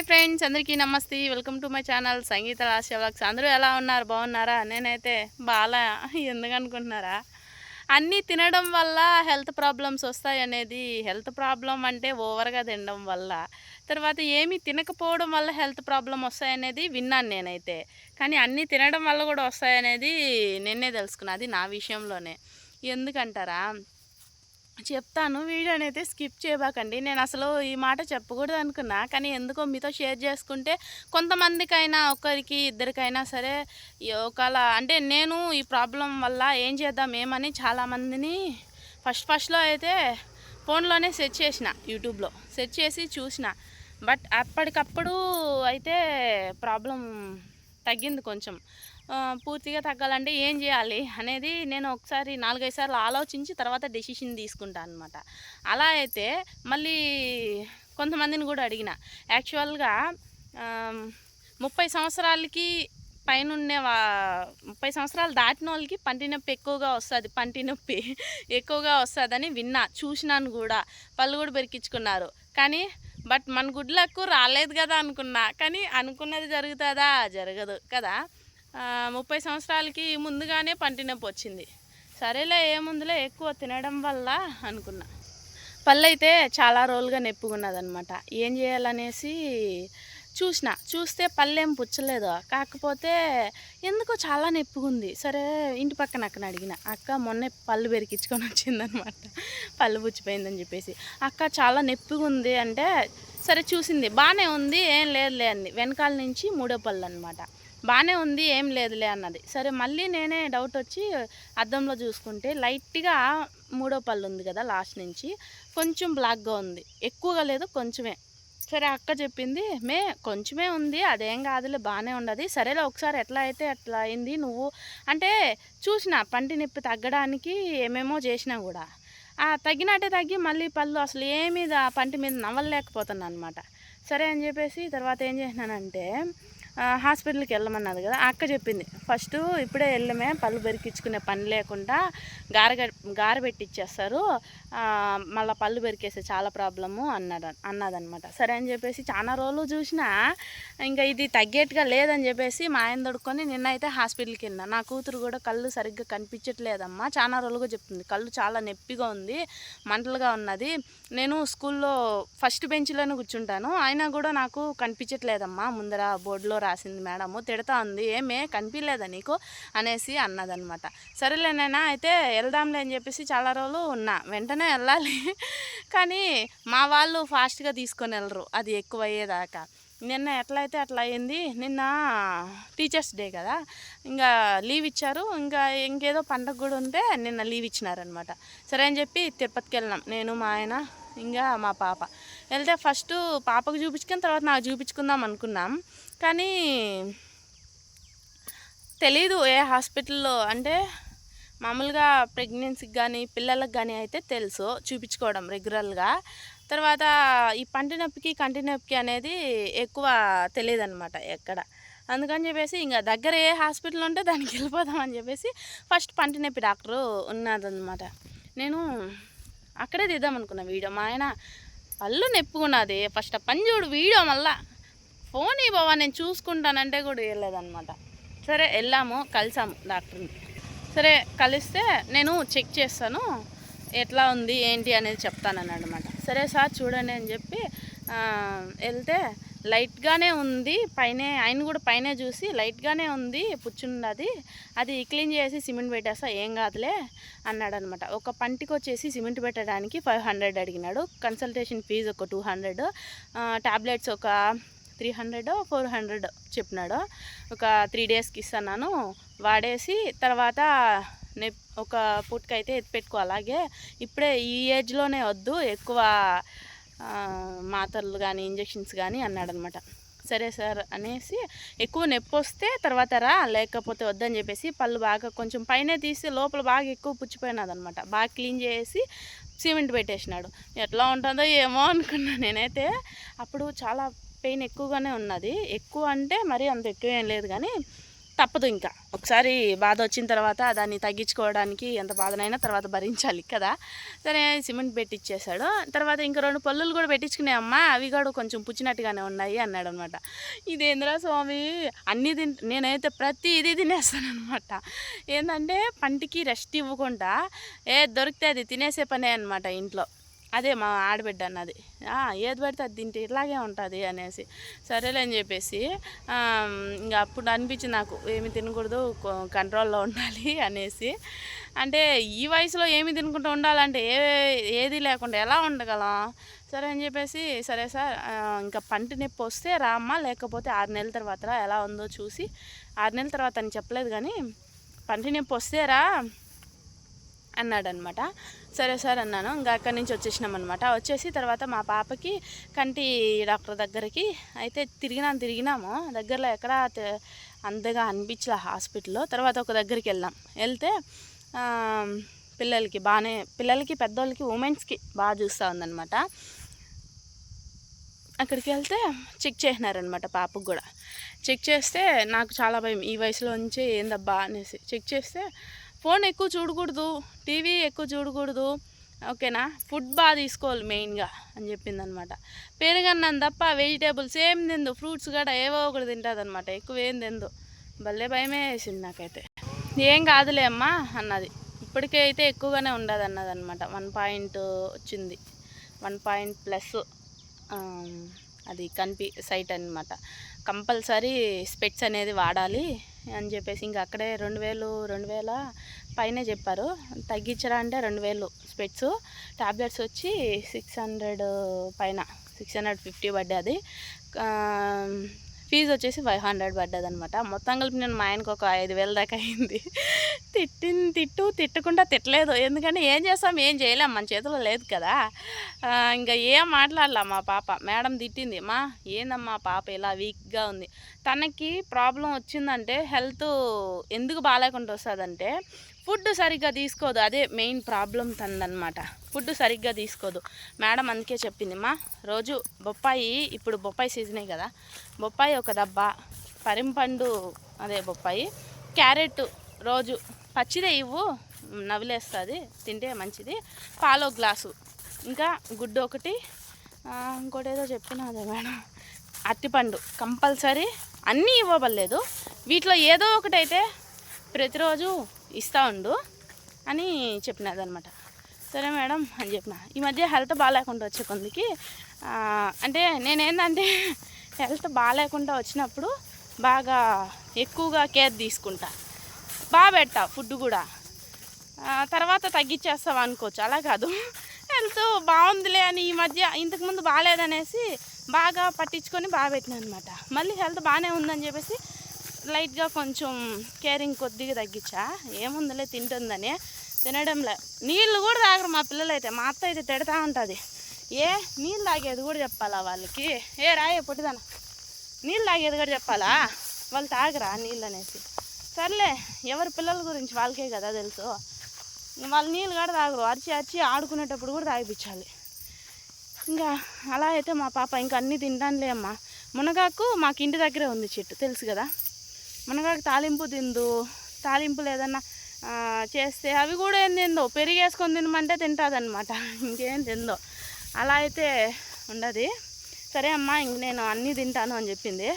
Hi friends అందరికీ నమస్తే. Welcome to my channel Sangeetha Rashi vlogs. అందరూ ఎలా ఉన్నారు? బాగున్నారా? నేనైతే బాగా ఎందుకనుకుంటున్నారా? అన్నీ తినడం వల్ల హెల్త్ ప్రాబ్లమ్స్ వస్తాయి అనేది హెల్త్ ప్రాబ్లం అంటే ఓవర్గా తినడం వల్ల. తర్వాత ఏమీ తినకపోవడం వల్ల హెల్త్ ప్రాబ్లం వస్తాయనేది విన్నాను నేనైతే. కానీ అన్నీ తినడం వల్ల కూడా వస్తాయనేది నిన్నే తెలుసుకున్నా. అది నా విషయంలోనే. ఎందుకంటారా? చెప్తాను. వీడియోని అయితే స్కిప్ చేయబాకండి. నేను అసలు ఈ మాట చెప్పకూడదు అనుకున్నా. కానీ ఎందుకో మీతో షేర్ చేసుకుంటే కొంతమందికైనా ఒకరికి ఇద్దరికైనా సరే ఒకలా అంటే నేను ఈ ప్రాబ్లం వల్ల ఏం చేద్దాం ఏమని చాలామందిని ఫస్ట్ ఫస్ట్లో అయితే ఫోన్లోనే సెర్చ్ చేసిన యూట్యూబ్లో సెర్చ్ చేసి చూసిన. బట్ అప్పటికప్పుడు అయితే ప్రాబ్లం తగ్గింది కొంచెం. పూర్తిగా తగ్గాలంటే ఏం చేయాలి అనేది నేను ఒకసారి నాలుగైదు సార్లు ఆలోచించి తర్వాత డెసిషన్ తీసుకుంటాను అనమాట అలా అయితే మళ్ళీ కొంతమందిని కూడా అడిగిన. యాక్చువల్గా ముప్పై సంవత్సరాలకి పైన ఉండే వా ముప్పై సంవత్సరాలు దాటిన వాళ్ళకి పంటి నొప్పి ఎక్కువగా వస్తుంది పంటి నొప్పి ఎక్కువగా వస్తుందని విన్నా చూసినాను కూడా. పళ్ళు కూడా బెరికించుకున్నారు కానీ బట్ మన గుడ్లకు రాలేదు కదా అనుకున్నా. కానీ అనుకున్నది జరుగుతుందా? జరగదు కదా. ముప్పై సంవత్సరాలకి ముందుగానే పంటి నొప్పి వచ్చింది. సరేలే ఏముందిలే ఎక్కువ తినడం వల్ల అనుకున్నా. పళ్ళు అయితే చాలా రోజులుగా నెప్పుకున్నదనమాట ఏం చేయాలనేసి చూసిన. చూస్తే పళ్ళేం పుచ్చలేదు. కాకపోతే ఎందుకో చాలా నెప్పుకుంది సరే ఇంటి పక్కన అక్కన అడిగిన. అక్క మొన్నే పళ్ళు పెరికించుకొని వచ్చిందనమాట పళ్ళు పుచ్చిపోయిందని చెప్పేసి. అక్క చాలా నొప్పిగా ఉంది అంటే సరే చూసింది. బాగానే ఉంది ఏం లేదులే అంది. వెనకాల నుంచి మూడో పళ్ళు అనమాట బాగానే ఉంది ఏం లేదులే అన్నది. సరే మళ్ళీ నేనే డౌట్ వచ్చి అద్దంలో చూసుకుంటే లైట్గా మూడో పళ్ళు ఉంది కదా లాస్ట్ నుంచి కొంచెం బ్లాక్గా ఉంది. ఎక్కువగా లేదు కొంచెమే. సరే అక్క చెప్పింది మే కొంచెమే ఉంది అదేం కాదులే బాగానే ఉండదు. సరేలే ఒకసారి ఎట్లా అయితే అట్లా అయింది నువ్వు. అంటే చూసిన పంటి నొప్పి తగ్గడానికి ఏమేమో చేసినా కూడా. తగ్గినట్టే తగ్గి మళ్ళీ పళ్ళు అసలు ఏమీ పంటి మీద నవ్వలేకపోతున్నాను అనమాట సరే అని చెప్పేసి తర్వాత ఏం చేసినానంటే హాస్పిటల్కి వెళ్ళమన్నది కదా అక్క చెప్పింది ఫస్ట్ ఇప్పుడే వెళ్ళమే పళ్ళు బెరికించుకునే పని లేకుండా గారగ గార పెట్టిచ్చేస్తారు మళ్ళీ పళ్ళు బెరికేస్తే చాలా ప్రాబ్లము అన్నాడు అన్నదనమాట సరే అని చెప్పేసి చాలా రోజులు చూసినా ఇంకా ఇది తగ్గేట్టుగా లేదని చెప్పేసి మా ఆయన దొడుకొని నిన్న అయితే హాస్పిటల్కి వెళ్ళిన. నా కూతురు కూడా కళ్ళు సరిగ్గా కనిపించట్లేదమ్మా చాలా రోజులుగా చెప్తుంది కళ్ళు చాలా నొప్పిగా ఉంది మంటలుగా ఉన్నది నేను స్కూల్లో ఫస్ట్ బెంచ్లోనే కూర్చుంటాను అయినా కూడా నాకు కనిపించట్లేదమ్మా ముందర బోర్డులో రాసింది మేడము తిడతా ఉంది ఏమే కనిపించలేదా నీకు? అనేసి అన్నదనమాట. సరేలేనైనా అయితే వెళ్దాంలే అని చెప్పేసి చాలా రోజులు ఉన్నా. వెంటనే వెళ్ళాలి. కానీ మా వాళ్ళు ఫాస్ట్గా తీసుకొని వెళ్ళరు అది ఎక్కువ అయ్యేదాకా నిన్న ఎట్లయితే అట్లా అయింది నిన్న టీచర్స్ డే కదా ఇంకా లీవ్ ఇచ్చారు. ఇంకా ఇంకేదో పండగ కూడా ఉంటే నిన్న లీవ్ ఇచ్చినారనమాట. సరే అని చెప్పి తిరుపతికి వెళ్ళినాం. నేను మా ఆయన ఇంకా మా పాప. వెళ్తే ఫస్ట్ పాపకు చూపించుకుని తర్వాత నాకు చూపించుకుందాం అనుకున్నాం. కానీ తెలీదు ఏ హాస్పిటల్లో అంటే మామూలుగా ప్రెగ్నెన్సీకి కానీ పిల్లలకు కానీ అయితే తెలుసు చూపించుకోవడం రెగ్యులర్గా. తర్వాత ఈ పంటి నొప్పికి కంటి నొప్పికి అనేది ఎక్కువ తెలియదు అనమాట ఎక్కడ. అందుకని చెప్పేసి ఇంకా దగ్గర ఏ హాస్పిటల్ ఉంటే దానికి వెళ్ళిపోదామని చెప్పేసి ఫస్ట్ పంటి నొప్పి డాక్టరు ఉన్నదన్నమాట నేను అక్కడే తీద్దాం అనుకున్నా వీడియో. మా ఆయన పళ్ళు నొప్పుకున్నది ఫస్ట్ పని చూడు వీడియో మళ్ళా. ఫోన్ ఈ బాబా నేను చూసుకుంటానంటే కూడా వెళ్ళలేదన్నమాట. సరే వెళ్ళాము కలిసాము డాక్టర్ని. సరే కలిస్తే నేను చెక్ చేస్తాను ఎట్లా ఉంది ఏంటి అనేది చెప్తానని అనమాట సరే సార్ చూడండి అని చెప్పి వెళ్తే లైట్గానే ఉంది పైనే ఆయన కూడా పైనే చూసి లైట్గానే ఉంది పుచ్చున్నది. అది క్లీన్ చేసి సిమెంట్ పెట్టేస్తా ఏం కాదులే అన్నాడు అనమాట ఒక పంటికి వచ్చేసి సిమెంట్ పెట్టడానికి ఫైవ్ హండ్రెడ్ అడిగినాడు. కన్సల్టేషన్ ఫీజు ఒక టూ హండ్రెడ్. టాబ్లెట్స్ ఒక త్రీ హండ్రెడ్ ఫోర్ హండ్రెడ్ చెప్పినాడు. ఒక త్రీ డేస్కి ఇస్తున్నాను. వాడేసి తర్వాత నే ఒక పూటకి ఎత్తి పెట్టుకో. అలాగే ఇప్పుడే ఈ ఏజ్లోనే వద్దు ఎక్కువ మాత్రలు కానీ ఇంజెక్షన్స్ కానీ అన్నాడనమాట. సరే సార్ అనేసి ఎక్కువ నొప్పి వస్తే తర్వాత రా లేకపోతే వద్దని చెప్పేసి పళ్ళు బాగా కొంచెం పైన తీసి లోపల బాగా ఎక్కువ పుచ్చిపోయినది అనమాట బాగా క్లీన్ చేసి సిమెంట్ పెట్టేసినాడు. ఎట్లా ఉంటుందో ఏమో అనుకున్నా నేనైతే. అప్పుడు చాలా పెయిన్ ఎక్కువగానే ఉన్నది. ఎక్కువ అంటే మరీ అంత ఎక్కువ ఏం లేదు కానీ తప్పదు ఇంకా. ఒకసారి బాధ వచ్చిన తర్వాత దాన్ని తగ్గించుకోవడానికి ఎంత బాధనైనా తర్వాత భరించాలి కదా. సరే సిమెంట్ పెట్టిచ్చేసాడు. తర్వాత ఇంకా రెండు పళ్ళులు కూడా పెట్టించుకునే అమ్మా అవి కూడా కొంచెం పుచ్చినట్టుగానే ఉన్నాయి అన్నాడు అనమాట ఇదేంద్రా స్వామి? అన్నీ తిన్ నేనైతే ప్రతి ఇది తినేస్తానమాట ఏంటంటే పంటికి రెస్ట్ ఇవ్వకుండా ఏ దొరికితే అది తినేసే పనే అనమాట ఇంట్లో. అదే మా ఆడబిడ్డ అన్నది. ఏది పడితే అది తింటే ఇట్లాగే ఉంటుంది అనేసి. సరేలే అని చెప్పేసి ఇంకా అప్పుడు అనిపించింది నాకు ఏమి తినకూడదు కంట్రోల్లో ఉండాలి అనేసి. అంటే ఈ వయసులో ఏమి తినుకుంటూ ఉండాలంటే ఏ ఏది లేకుండా ఎలా ఉండగలం? సరే అని చెప్పేసి సరే సార్ ఇంకా పంటి నొప్పి వస్తే రామ్మా లేకపోతే ఆరు నెలల తర్వాత ఎలా ఉందో చూసి. ఆరు నెలల తర్వాత అని చెప్పలేదు కానీ పంటి నొప్పి వస్తే రా అన్నాడనమాట సరే సార్ అన్నాను. ఇంకా అక్కడి నుంచి వచ్చేసినాం అనమాట వచ్చేసి తర్వాత మా పాపకి కంటి డాక్టర్ దగ్గరికి అయితే తిరిగినాం తిరిగినాము. దగ్గరలో ఎక్కడ అంతగా అనిపించలే హాస్పిటల్లో. తర్వాత ఒక దగ్గరికి వెళ్ళాం. వెళ్తే పిల్లలకి బాగానే పిల్లలకి పెద్దోళ్ళకి ఉమెన్స్కి బాగా చూస్తూ ఉందన్నమాట. అక్కడికి వెళ్తే చెక్ చేసినారనమాట పాపకు కూడా. చెక్ చేస్తే నాకు చాలా భయం. ఈ వయసులో నుంచి ఏందబ్బా అనేసి. చెక్ చేస్తే ఫోన్ ఎక్కువ చూడకూడదు టీవీ ఎక్కువ చూడకూడదు ఓకేనా? ఫుడ్ బాగా తీసుకోవాలి మెయిన్గా అని చెప్పింది అనమాట పెరుగన్నం తప్ప వెజిటేబుల్స్ ఏం తిందు ఫ్రూట్స్ కూడా ఏవో ఒకటి తింటుంది అనమాట ఎక్కువ ఏం తిందు. భలే భయమే వేసింది నాకైతే. ఏం కాదులే అమ్మా అన్నది. ఇప్పటికే అయితే ఎక్కువగానే ఉండదు అన్నది అనమాట వన్ పాయింట్ వచ్చింది. వన్ పాయింట్ ప్లస్ అది కనిపి సైట్ అనమాట కంపల్సరీ స్పెట్స్ అనేది వాడాలి అని చెప్పేసి ఇంకా అక్కడే రెండు వేలు రెండు వేల పైనే చెప్పారు. తగ్గించరా అంటే రెండు వేలు స్పెట్స్. టాబ్లెట్స్ వచ్చి సిక్స్ హండ్రెడ్ పైన సిక్స్ హండ్రెడ్ ఫిఫ్టీ పడ్డది ఫీజు వచ్చేసి ఫైవ్ హండ్రెడ్ పడ్డది అనమాట మొత్తం కలిపి నేను మా ఆయనకు ఒక ఐదు వేల దాకా అయింది. తిట్టింది తిట్టు తిట్టకుండా తిట్టలేదు. ఎందుకంటే ఏం చేస్తాం ఏం చేయలేం. మన చేతిలో లేదు కదా. ఇంకా ఏం మాట్లాడలా మా పాప. మేడం తిట్టింది మా ఏందమ్మా పాప ఇలా వీక్గా ఉంది. తనకి ప్రాబ్లం వచ్చిందంటే హెల్త్ ఎందుకు బాగాలేకుండా వస్తుందంటే ఫుడ్ సరిగ్గా తీసుకోదు. అదే మెయిన్ ప్రాబ్లం తనదనమాట. ఫుడ్ సరిగ్గా తీసుకోదు. మేడం అందుకే చెప్పింది మా రోజు బొప్పాయి ఇప్పుడు బొప్పాయి సీజనే కదా. బొప్పాయి ఒక దబ్బా పరింపండు అదే బొప్పాయి క్యారెట్ రోజు పచ్చిదే ఇవ్వు నవిలేస్తుంది తింటే మంచిది. పాలు ఒక గ్లాసు. ఇంకా గుడ్డు ఒకటి ఇంకోటేదో ఇంకోటి ఏదో చెప్పినదే మేడం. అరటిపండు కంపల్సరీ అన్నీ ఇవ్వబడలేదు. వీటిలో ఏదో ఒకటైతే ప్రతిరోజు ఇస్తూ ఉండు అని చెప్పినదనమాట సరే మేడం అని చెప్పిన. ఈ మధ్య హెల్త్ బాగాలేకుండా వచ్చే కొందికి అంటే నేనేందంటే హెల్త్ బాగాలేకుండా వచ్చినప్పుడు బాగా ఎక్కువగా కేర్ తీసుకుంటా. బాగా పెడతా ఫుడ్ కూడా. తర్వాత తగ్గించేస్తావు అనుకోవచ్చు. అలా కాదు. హెల్త్ బాగుందిలే అని ఈ మధ్య ఇంతకుముందు బాగాలేదనేసి బాగా పట్టించుకొని బాగా పెట్టినా అనమాట మళ్ళీ హెల్త్ బాగానే ఉందని చెప్పేసి లైట్గా కొంచెం కేరింగ్ కొద్దిగా తగ్గించా. ఏముందిలే తింటుందని తినడంలే. నీళ్ళు కూడా తాగరు మా పిల్లలు అయితే మా అత్త అయితే తిడతా ఉంటుంది. ఏ నీళ్ళు తాగేది కూడా చెప్పాలా వాళ్ళకి? ఏ రాయే పొట్టిదానా. నీళ్ళు తాగేది కూడా చెప్పాలా? వాళ్ళు తాగరా నీళ్ళు అనేసి. సర్లే ఎవరి పిల్లల గురించి వాళ్ళకే కదా తెలుసు. వాళ్ళు నీళ్ళు కూడా తాగరు అరిచి అరిచి ఆడుకునేటప్పుడు కూడా తాగిపించాలి ఇంకా అలా అయితే మా పాప ఇంకా అన్నీ తింటానులే అమ్మా. మునగాకు మాకు ఇంటి దగ్గరే ఉంది చెట్టు తెలుసు కదా? మునగాకు తాలింపు తిందు తాలింపులు ఏదన్నా చేస్తే అవి కూడా ఏం తిందో? పెరిగేసుకొని తినమంటే తింటుందన్నమాట. ఇంకేం తిందో? అలా అయితే ఉండదు. సరే అమ్మా ఇంక నేను అన్నీ తింటాను అని చెప్పింది.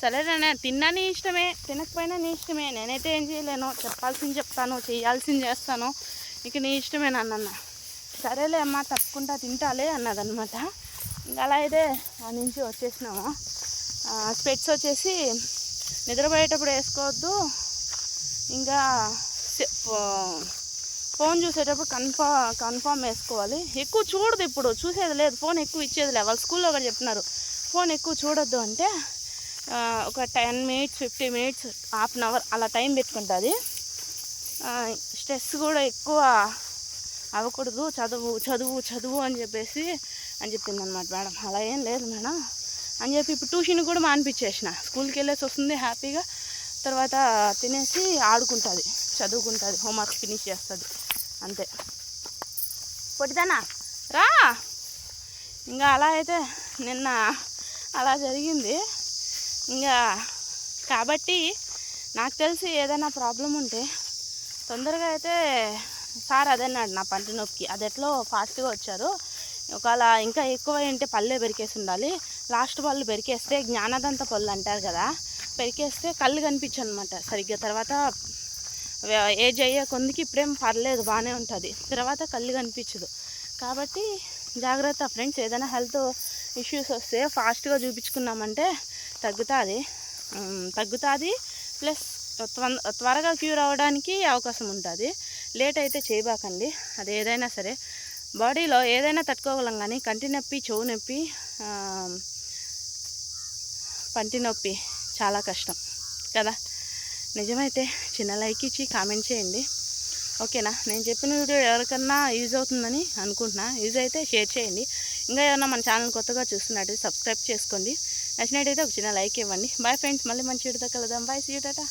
సరేనా తిన్నా నీ ఇష్టమే తినకపోయినా నీ ఇష్టమే. నేనైతే ఏం చేయలేను చెప్పాల్సింది చెప్తాను చేయాల్సింది చేస్తాను. ఇక నీ ఇష్టమే నాన్న సరేలే అమ్మా తప్పకుండా తింటాలే అన్నదన్నమాట. ఇంకా అలా అయితే ఆ నుంచి వచ్చేసినాము. స్పెట్స్ వచ్చేసి నిద్రపోయేటప్పుడు వేసుకోవద్దు. ఇంకా ఫో- ఫోన్ చూసేటప్పుడు కన్ఫామ్ కన్ఫామ్ వేసుకోవాలి. ఎక్కువ చూడదు ఇప్పుడు చూసేది లేదు. ఫోన్ ఎక్కువ ఇచ్చేది లేదు. వాళ్ళ స్కూల్లో కూడా చెప్తున్నారు ఫోన్ ఎక్కువ చూడొద్దు అంటే ఒక ten minutes fifty minutes half an hour అలా టైం పెట్టుకుంటుంది. స్ట్రెస్ కూడా ఎక్కువ అవ్వకూడదు. చదువు చదువు చదువు అని చెప్పేసి అని చెప్పింది అనమాట మేడం. అలా ఏం లేదు మేడం. అని చెప్పి ఇప్పుడు ట్యూషన్ కూడా మానిపించేసిన. స్కూల్కి వెళ్ళేసి వస్తుంది హ్యాపీగా. తర్వాత తినేసి ఆడుకుంటుంది. చదువుకుంటుంది. హోంవర్క్ ఫినిష్ చేస్తుంది. అంతే. పొట్టిదానా? రా! ఇంకా అలా అయితే నిన్న అలా జరిగింది. ఇంకా కాబట్టి నాకు తెలిసి ఏదైనా ప్రాబ్లం ఉంటే తొందరగా అయితే సార్ అదన్నాడు నా పంటి నొప్పికి. అది ఎట్లో ఫాస్ట్గా వచ్చారు. ఒకవేళ ఇంకా ఎక్కువ అంటే పళ్ళే పెరికేసి ఉండాలి. లాస్ట్ పళ్ళు పెరికేస్తే జ్ఞానదంత పళ్ళు అంటారు కదా పెరికేస్తే కళ్ళు కనిపించు అనమాట సరిగ్గా తర్వాత ఏజ్ అయ్యే కొందికి ఇప్పుడేం పర్లేదు బాగానే ఉంటుంది. తర్వాత కళ్ళు కనిపించదు. కాబట్టి జాగ్రత్త ఫ్రెండ్స్ ఏదైనా హెల్త్ ఇష్యూస్ వస్తే ఫాస్ట్గా చూపించుకున్నామంటే తగ్గుతుంది. తగ్గుతుంది. ప్లస్ త్వ- త్వరగా క్యూర్ అవ్వడానికి అవకాశం ఉంటుంది. లేట్ అయితే చేయబాకండి. అది ఏదైనా సరే. బాడీలో ఏదైనా తట్టుకోగలం కానీ కంటి నొప్పి చెవు నొప్పి పంటి నొప్పి చాలా కష్టం. కదా? నిజమైతే చిన్న లైక్ ఇచ్చి కామెంట్ చేయండి. ఓకేనా? నేను చెప్పిన వీడియో ఎవరికన్నా యూజ్ అవుతుందని అనుకుంటున్నా. యూజ్ అయితే షేర్ చేయండి. ఇంకా ఏమైనా మన ఛానల్ కొత్తగా చూస్తున్నట్టు సబ్స్క్రైబ్ చేసుకోండి. నచ్చినట్టయితే ఒక చిన్న లైక్ ఇవ్వండి. బాయ్ ఫ్రెండ్స్ మళ్ళీ మంచి వీడియోతో కలుద్దాం. Bye see Tata